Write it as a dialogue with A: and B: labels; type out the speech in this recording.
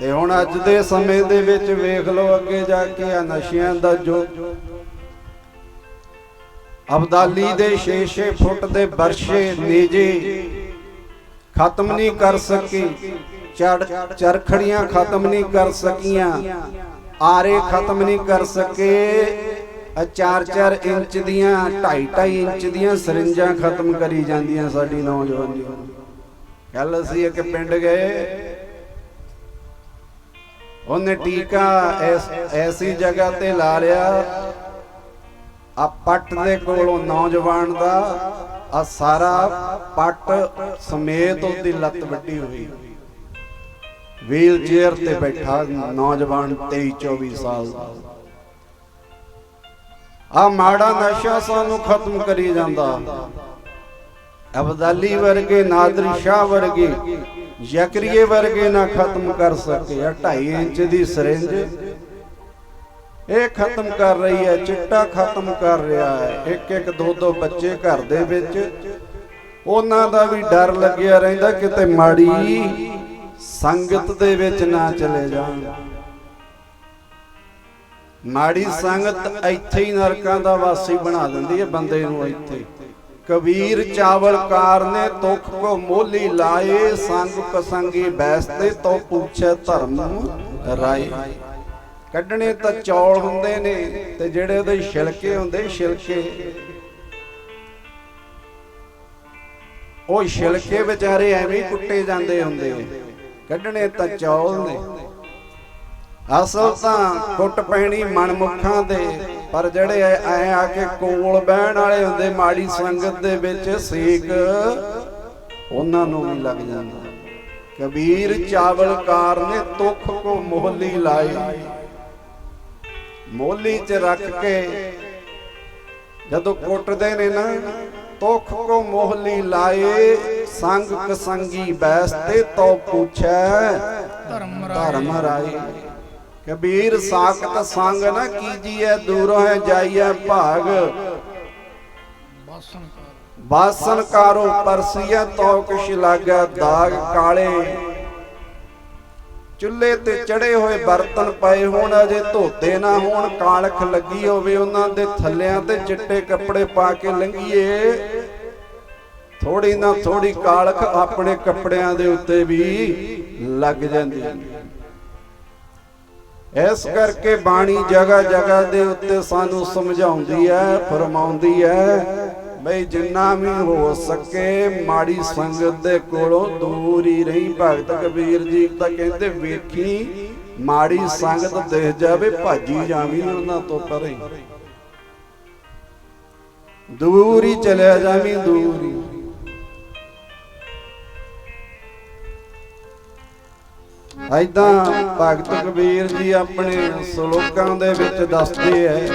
A: ਤੇ ਹੁਣ ਅੱਜ ਦੇ ਸਮੇਂ ਦੇ ਵਿੱਚ ਵੇਖ ਲਓ ਅੱਗੇ ਜਾ ਕੇ ਆ ਨਸ਼ਿਆਂ ਦਾ ਜੋ ਅਬਦਾਲੀ ਦੇ 6-6 ਫੁੱਟ ਦੇ ਵਰਸ਼ੇ ਨੇਜੇ ਖਤਮ ਨਹੀਂ ਕਰ ਸਕੀ, ਚੜ ਚਰਖੜੀਆਂ ਖਤਮ ਨਹੀਂ ਕਰ ਸਕੀਆਂ, ਆਰੇ ਖਤਮ ਨਹੀਂ ਕਰ ਸਕੇ 4-4 ਇੰਚ ਦੀਆਂ 2.5 ਇੰਚ ਦੀਆਂ ਸਰਿੰਜਾਂ ਖਤਮ ਕਰੀ ਜਾਂਦੀਆਂ ਸਾਡੀ ਨੌਜਵਾਨੀ। ਕੱਲ ਅਸੀਂ ਇੱਕ ਪਿੰਡ ਗਏ ਉਹਨੇ ਟੀਕਾ ਐਸੀ ਜਗ੍ਹਾ ਤੇ ਲਾ ਲਿਆ ਆ ਪੱਟ ਦੇ ਕੋਲੋਂ ਨੌਜਵਾਨ ਦਾ, ਆ ਸਾਰਾ ਪੱਟ ਸਮੇਤ ਉਹਦੀ ਲੱਤ ਵੱਡੀ ਹੋਈ। ਵੀਲ ਚੇਅਰ ਤੇ ਬੈਠਾ ਨੌਜਵਾਨ 23 24 ਸਾਲ ਦਾ। ਆ ਮਾੜਾ ਨਸ਼ਾ ਸਾਨੂੰ ਖਤਮ ਕਰੀ ਜਾਂਦਾ। ਅਬਦਾਲੀ ਵਰਗੇ, ਨਾਦਰ ਸ਼ਾਹ ਵਰਗੇ ਯਕਰੀਏ ਵਰਗੇ ਨਾ ਖਤਮ ਕਰ ਸਕੇ ਆ 2.5 ਇੰਚ ਦੀ ਸਿਰਿੰਜ ਇਹ ਖਤਮ ਕਰ ਰਹੀ ਹੈ, ਚਿੱਟਾ ਖਤਮ ਕਰ ਰਿਹਾ ਹੈ। ਇੱਕ ਇੱਕ ਦੋ ਦੋ ਬੱਚੇ ਘਰ ਦੇ ਵਿੱਚ। ਉਹਨਾਂ ਦਾ ਵੀ ਡਰ ਲੱਗਿਆ ਰਹਿੰਦਾ, ਕਿਤੇ ਮਾੜੀ ਸੰਗਤ ਦੇ ਵਿੱਚ ਨਾ ਚਲੇ ਜਾਣ। ਮਾੜੀ ਸੰਗਤ ਇੱਥੇ ਹੀ ਨਰਕਾਂ ਦਾ ਵਾਸੀ ਬਣਾ ਦਿੰਦੀ ਹੈ, ਬੰਦੇ ਨੂੰ ਇੱਥੇ। ਕਬੀਰ ਚਾਵਲਕਾਰ ਨੇ ਦੁੱਖ ਕੋ ਮੋਲੀ ਲਾਏ ਸੰਗ ਪਸੰਗੀ ਬੈਸਤੇ ਤੋਂ ਪੁੱਛੇ ਧਰਮ ਰਾਏ। ਕੱਢਣੇ ਤਾਂ ਚੌਲ ਹੁੰਦੇ ਨੇ ਤੇ ਜਿਹੜੇ ਉਹਦੇ ਛਿਲਕੇ ਹੁੰਦੇ ਛਿਲਕੇ। ਉਹ ਛਿਲਕੇ ਵਿਚਾਰੇ ਐਵੇਂ ਕੁੱਟੇ ਜਾਂਦੇ ਹੁੰਦੇ ਨੇ। ਕੱਢਣੇ ਤਾਂ ਚੌਲ ਨੇ। ਅਸਲ ਤਾਂ ਕੁੱਟ ਪੈਣੀ ਮਨਮੁਖਾਂ ਦੇ। ਪਰ ਜਿਹੜੇ ਐ ਆ ਕੇ ਕੋਲ ਬਹਿਣ ਵਾਲੇ ਹੁੰਦੇ ਮਾੜੀ ਸੰਗਤ ਦੇ ਵਿੱਚ ਸੇਕ ਉਹਨਾਂ ਨੂੰ ਵੀ ਲੱਗ ਜਾਂਦਾ। ਕਬੀਰ ਚਾਵਲਕਾਰ ਨੇ ਤੁਖ ਕੋ ਮੋਹਲੀ ਲਾਈ ਮੋਹਲੀ 'ਚ ਰੱਖ ਕੇ ਜਦੋਂ ਕੁੱਟਦੇ ਨੇ ਨਾ ਤੁਖ ਕੋ ਮੋਹਲੀ ਲਾਏ ਸੰਗ ਕਸੰਗੀ ਬੈਸਤੇ ਤੋ ਪੁੱਛੈ
B: ਧਰਮ
A: ਧਰਮ ਰਾਏ। ਕਬੀਰ ਸਾਖਤ ਸੰਗ ਨਾ ਕੀਜੀਐ, ਦੂਰੋਂ ਹੈ ਜਾਈਐ ਭਾਗ। ਬਾਸਨ ਕਾਰੋ ਪਰਸੀਐ ਤੋ ਕਿਛ ਲਾਗੈ ਦਾਗ ਕਾਲੇ। ਚੁੱਲ੍ਹੇ ਤੇ ਚੜੇ ਹੋਏ ਬਰਤਨ ਪਏ ਹੋਣ, ਅਜੇ ਧੋਤੇ ਨਾ ਹੋਣ, ਕਾਲਖ ਲੱਗੀ ਹੋਵੇ ਉਹਨਾਂ ਦੇ ਥੱਲਿਆਂ ਤੇ ਚਿੱਟੇ ਕੱਪੜੇ ਪਾ ਕੇ ਲੰਘੀਏ। ਥੋੜੀ ਨਾ ਥੋੜੀ ਕਾਲਖ ਆਪਣੇ ਕੱਪੜਿਆਂ ਦੇ ਉੱਤੇ ਵੀ ਲੱਗ ਜਾਂਦੀ ਹੈ। ਇਸ ਕਰਕੇ ਬਾਣੀ ਜਗਾ ਜਗਾ ਦੇ ਉੱਤੇ ਸਾਨੂੰ ਸਮਝਾਉਂਦੀ ਹੈ, ਫਰਮਾਉਂਦੀ ਹੈ, ਬਈ ਜਿੰਨਾ ਵੀ ਹੋ ਸਕੇ ਮਾੜੀ ਸੰਗਤ ਦੇ ਕੋਲੋਂ ਦੂਰ ਹੀ ਰਹੀ। ਭਗਤ ਕਬੀਰ ਜੀ ਤਾਂ ਕਹਿੰਦੇ, ਵੇਖੀ, ਮਾੜੀ ਸੰਗਤ ਦੇਖ ਜਾਵੇ, ਭਾਜੀ ਜਾਵੀਂ ਉਹਨਾਂ ਤੋਂ ਪਰੇ। ਦੂਰ ਹੀ ਚਲਿਆ ਜਾਵੀਂ, ਦੂਰ ਹੀ। ਐਦਾਂ ਭਗਤ ਕਬੀਰ ਜੀ ਆਪਣੇ ਸ਼ਲੋਕਾਂ ਦੇ ਵਿੱਚ ਦੱਸਦੇ ਐ।